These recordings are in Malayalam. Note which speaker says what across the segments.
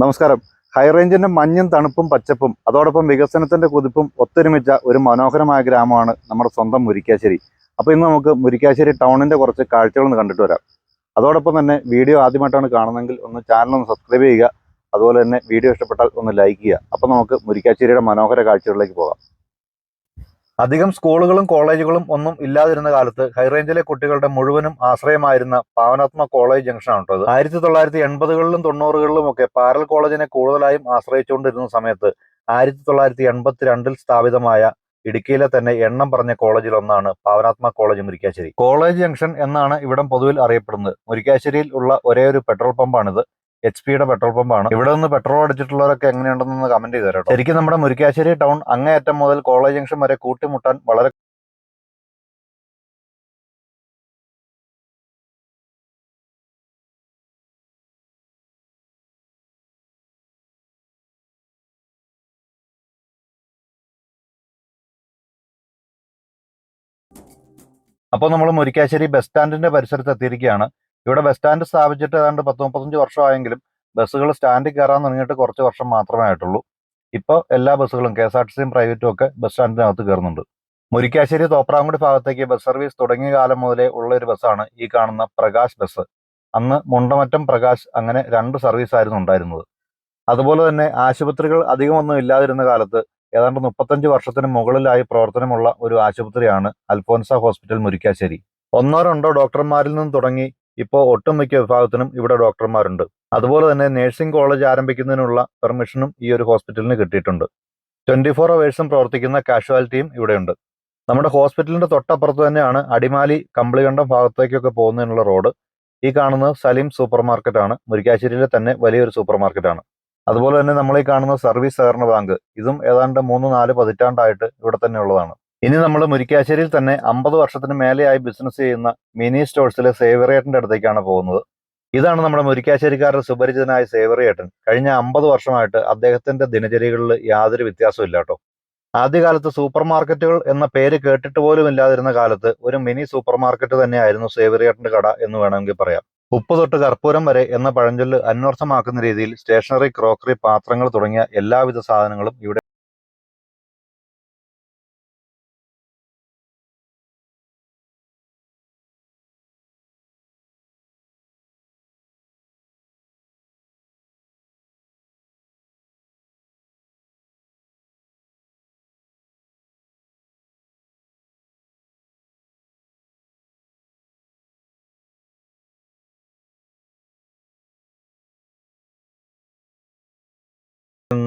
Speaker 1: നമസ്കാരം. ഹൈറേഞ്ചിന്റെ മഞ്ഞും തണുപ്പും പച്ചപ്പും അതോടൊപ്പം വികസനത്തിന്റെ കുതിപ്പും ഒത്തൊരുമിച്ച ഒരു മനോഹരമായ ഗ്രാമമാണ് നമ്മുടെ സ്വന്തം മുരിക്കാശ്ശേരി. അപ്പോൾ ഇന്ന് നമുക്ക് മുരിക്കാശ്ശേരി ടൗണിന്റെ കുറച്ച് കാഴ്ചകൾ ഒന്ന് കണ്ടിട്ട് വരാം. അതോടൊപ്പം തന്നെ വീഡിയോ ആദ്യമായിട്ടാണ് കാണുന്നതെങ്കിൽ ഒന്ന് ചാനൽ ഒന്ന് സബ്സ്ക്രൈബ് ചെയ്യുക. അതുപോലെ തന്നെ വീഡിയോ ഇഷ്ടപ്പെട്ടാൽ ഒന്ന് ലൈക്ക് ചെയ്യുക. അപ്പോൾ നമുക്ക് മുരിക്കാശ്ശേരിയുടെ മനോഹര കാഴ്ചകളിലേക്ക് പോകാം. അധികം സ്കൂളുകളും കോളേജുകളും ഒന്നും ഇല്ലാതിരുന്ന കാലത്ത് ഹൈറേഞ്ചിലെ കുട്ടികളുടെ മുഴുവനും ആശ്രയമായിരുന്ന പാവനാത്മ കോളേജ് ജംഗ്ഷനാണ് ഇത്. ആയിരത്തി തൊള്ളായിരത്തി എൺപതുകളിലും തൊണ്ണൂറുകളിലും ഒക്കെ പാരൽ കോളേജിനെ കൂടുതലായും ആശ്രയിച്ചുകൊണ്ടിരുന്ന സമയത്ത് ആയിരത്തി തൊള്ളായിരത്തി എൺപത്തിരണ്ടിൽ സ്ഥാപിതമായ ഇടുക്കിയിലെ തന്നെ എണ്ണം പറഞ്ഞ കോളേജിൽ ഒന്നാണ് Pavanatma college Murickassery. College junction എന്നാണ് ഇവിടം പൊതുവിൽ അറിയപ്പെടുന്നത്. മുരിക്കാശ്ശേരിയിൽ ഉള്ള ഒരേ ഒരു പെട്രോൾ പമ്പാണിത്. എച്ച് പിയുടെ പെട്രോൾ പമ്പാണ് ഇവിടെ നിന്ന് പെട്രോൾ അടിച്ചിട്ടുള്ളവരൊക്കെ എങ്ങനെയുണ്ടെന്ന് കമന്റ് ചെയ്ത് തരാം ശരിക്കും നമ്മുടെ മുരിക്കാശ്ശേരി ടൗൺ അങ്ങേയറ്റം മുതൽ കോളേജ് ജംഗ്ഷൻ വരെ കൂട്ടിമുട്ടാൻ വളരെ അപ്പോൾ നമ്മൾ മുരിക്കാശ്ശേരി ബസ് സ്റ്റാൻഡിന്റെ പരിസരത്ത് എത്തിയിരിക്കുകയാണ്. ഇവിടെ ബസ് സ്റ്റാൻഡ് സ്ഥാപിച്ചിട്ട് ഏതാണ്ട് പത്ത് മുപ്പത്തഞ്ച് വർഷമായെങ്കിലും ബസ്സുകൾ സ്റ്റാൻഡിൽ കയറാൻ തുടങ്ങിയിട്ട് കുറച്ച് വർഷം മാത്രമേ ആയിട്ടുള്ളൂ. ഇപ്പോൾ എല്ലാ ബസ്സുകളും കെ എസ് ആർ ടി സിയും പ്രൈവറ്റും ഒക്കെ ബസ് സ്റ്റാൻഡിനകത്ത് കയറുന്നുണ്ട്. മുരിക്കാശ്ശേരി തോപ്രാങ്കുടി ഭാഗത്തേക്ക് ബസ് സർവീസ് തുടങ്ങിയ കാലം മുതലേ ഉള്ള ഒരു ബസ്സാണ് ഈ കാണുന്ന പ്രകാശ് ബസ് അന്ന് മുണ്ടമറ്റം പ്രകാശ് അങ്ങനെ രണ്ട് സർവീസ് ആയിരുന്നു ഉണ്ടായിരുന്നത്. അതുപോലെ തന്നെ ആശുപത്രികൾ അധികമൊന്നും ഇല്ലാതിരുന്ന കാലത്ത് ഏതാണ്ട് മുപ്പത്തഞ്ച് വർഷത്തിന് മുകളിലായി പ്രവർത്തനമുള്ള ഒരു ആശുപത്രിയാണ് അൽഫോൻസ ഹോസ്പിറ്റൽ മുരിക്കാശ്ശേരി. ഒന്നോ രണ്ടോ ഡോക്ടർമാരിൽ നിന്ന് തുടങ്ങി ഇപ്പോൾ ഒട്ടുമിക്ക വിഭാഗത്തിനും ഇവിടെ ഡോക്ടർമാരുണ്ട്. അതുപോലെ തന്നെ നഴ്സിംഗ് കോളേജ് ആരംഭിക്കുന്നതിനുള്ള പെർമിഷനും ഈ ഒരു ഹോസ്പിറ്റലിന് കിട്ടിയിട്ടുണ്ട്. ട്വന്റി ഫോർ അവേഴ്സും പ്രവർത്തിക്കുന്ന കാഷ്വാലിറ്റിയും ഇവിടെയുണ്ട്. നമ്മുടെ ഹോസ്പിറ്റലിന്റെ തൊട്ടപ്പുറത്ത് തന്നെയാണ് അടിമാലി കമ്പിളികണ്ടം ഭാഗത്തേക്കൊക്കെ പോകുന്നതിനുള്ള റോഡ്. ഈ കാണുന്ന സലീം സൂപ്പർ ആണ് മുരിക്കാശ്ശേരിയിലെ തന്നെ വലിയൊരു സൂപ്പർ ആണ് അതുപോലെ തന്നെ നമ്മൾ ഈ കാണുന്ന സർവീസ് സഹകരണ ബാങ്ക്. ഇതും ഏതാണ്ട് മൂന്ന് നാല് പതിറ്റാണ്ടായിട്ട് ഇവിടെ തന്നെ ഉള്ളതാണ്. ഇനി നമ്മൾ മുരിക്കാശ്ശേരിയിൽ തന്നെ അമ്പത് വർഷത്തിന് മേലെയായി ബിസിനസ് ചെയ്യുന്ന മിനി സ്റ്റോഴ്സിലെ സേവറിയേട്ടന്റെ അടുത്തേക്കാണ് പോകുന്നത്. ഇതാണ് നമ്മുടെ മുരിക്കാശ്ശേരിക്കാരുടെ സുപരിചിതനായ സേവറിയേട്ടൻ കഴിഞ്ഞ അമ്പത് വർഷമായിട്ട് അദ്ദേഹത്തിന്റെ ദിനചര്യകളിൽ യാതൊരു വ്യത്യാസവും ഇല്ല കേട്ടോ. ആദ്യകാലത്ത് സൂപ്പർ മാർക്കറ്റുകൾ എന്ന പേര് കേട്ടിട്ട് പോലും ഇല്ലാതിരുന്ന കാലത്ത് ഒരു മിനി സൂപ്പർ മാർക്കറ്റ് തന്നെയായിരുന്നു സേവറിയേട്ടന്റെ കട എന്ന് വേണമെങ്കിൽ പറയാം. ഉപ്പ് തൊട്ട് കർപ്പൂരം വരെ എന്ന പഴഞ്ചൊല്ല് അന്വർത്ഥമാക്കുന്ന രീതിയിൽ സ്റ്റേഷനറി ക്രോക്കറി പാത്രങ്ങൾ തുടങ്ങിയ എല്ലാവിധ സാധനങ്ങളും ഇവിടെ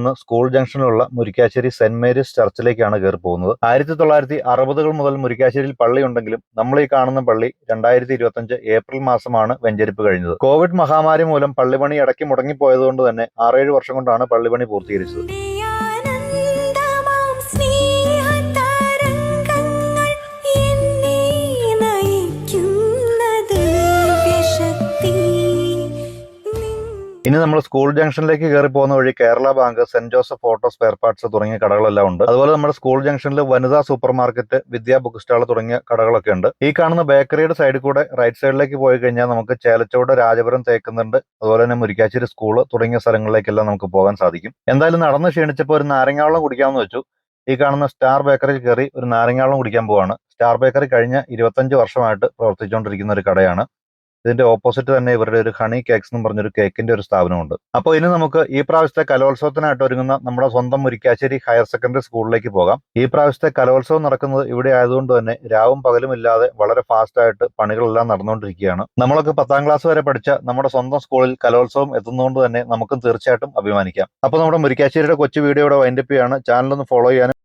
Speaker 1: നിന്ന് സ്കൂൾ ജംഗ്ഷനിലുള്ള മുരിക്കാശ്ശേരി സെന്റ് മേരീസ് ചർച്ചിലേക്കാണ് കയറി പോകുന്നത് ആയിരത്തി തൊള്ളായിരത്തി അറുപതുകൾ മുതൽ മുരിക്കാശ്ശേരിയിൽ പള്ളി ഉണ്ടെങ്കിലും നമ്മൾ ഈ കാണുന്ന പള്ളി രണ്ടായിരത്തി ഇരുപത്തഞ്ച് ഏപ്രിൽ മാസമാണ് വെഞ്ചരിപ്പ് കഴിഞ്ഞത്. കോവിഡ് മഹാമാരി മൂലം പള്ളിപണി ഇടയ്ക്ക് മുടങ്ങിപ്പോയതുകൊണ്ട് തന്നെ ആറേഴ് വർഷം കൊണ്ടാണ് പള്ളിപണി പൂർത്തീകരിച്ചത്. ഇനി നമ്മൾ സ്കൂൾ ജംഗ്ഷനിലേക്ക് കയറി പോകുന്ന വഴി Kerala bank saint Joseph auto spare parts തുടങ്ങിയ കടകളെല്ലാം ഉണ്ട്. അതുപോലെ നമ്മുടെ സ്കൂൾ ജംഗ്ഷനിൽ വനിതാ super market Vidya book stall തുടങ്ങിയ കടകളൊക്കെ ഉണ്ട്. ഈ കാണുന്ന ബേക്കറിയുടെ സൈഡിൽ കൂടെ റൈറ്റ് സൈഡിലേക്ക് പോയി കഴിഞ്ഞാൽ നമുക്ക് ചേലച്ചോട് രാജപുരം തേക്കുന്നുണ്ട്. അതുപോലെ തന്നെ മുരിക്കാശ്ശേരി സ്കൂൾ തുടങ്ങിയ സ്ഥലങ്ങളിലേക്കെല്ലാം നമുക്ക് പോകാൻ സാധിക്കും. എന്തായാലും നടന്ന് ക്ഷീണിച്ചപ്പോൾ ഒരു നാരങ്ങാവളം കുടിക്കാമെന്ന് വെച്ചു. ഈ കാണുന്ന സ്റ്റാർ ബേക്കറിയിൽ കയറി ഒരു നാരങ്ങാവളം കുടിക്കാൻ പോവാണ്. സ്റ്റാർ ബേക്കറി കഴിഞ്ഞ ഇരുപത്തഞ്ച് വർഷമായിട്ട് പ്രവർത്തിച്ചുകൊണ്ടിരിക്കുന്ന ഒരു കടയാണ്. ഇതിന്റെ ഓപ്പോസിറ്റ് തന്നെ ഇവരുടെ ഒരു ഹണി കേക്സ് എന്ന് പറഞ്ഞൊരു കേക്കിന്റെ ഒരു സ്ഥാപനമുണ്ട്. അപ്പോൾ ഇനി നമുക്ക് ഈ പ്രാവശ്യത്തെ കലോത്സവത്തിനായിട്ട് ഒരുങ്ങുന്ന നമ്മുടെ സ്വന്തം മുരിക്കാശ്ശേരി ഹയർ സെക്കൻഡറി സ്കൂളിലേക്ക് പോകാം. ഈ പ്രാവശ്യത്തെ കലോത്സവം നടക്കുന്നത് ഇവിടെ ആയതുകൊണ്ട് തന്നെ രാവും പകലും ഇല്ലാതെ വളരെ ഫാസ്റ്റ് ആയിട്ട് പണികളെല്ലാം നടന്നുകൊണ്ടിരിക്കുകയാണ്. നമ്മളൊക്കെ പത്താം ക്ലാസ് വരെ പഠിച്ച നമ്മുടെ സ്വന്തം സ്കൂളിൽ കലോത്സവം എത്തുന്നതുകൊണ്ട് തന്നെ നമുക്കും തീർച്ചയായിട്ടും അഭിമാനിക്കാം. അപ്പോൾ നമ്മുടെ മുരിക്കാശ്ശേരിയുടെ കൊച്ചു വീഡിയോയുടെ വൈൻഡപ്പ് ചെയ്യാണ് ചാനൽ ഒന്ന് ഫോളോ ചെയ്യാനും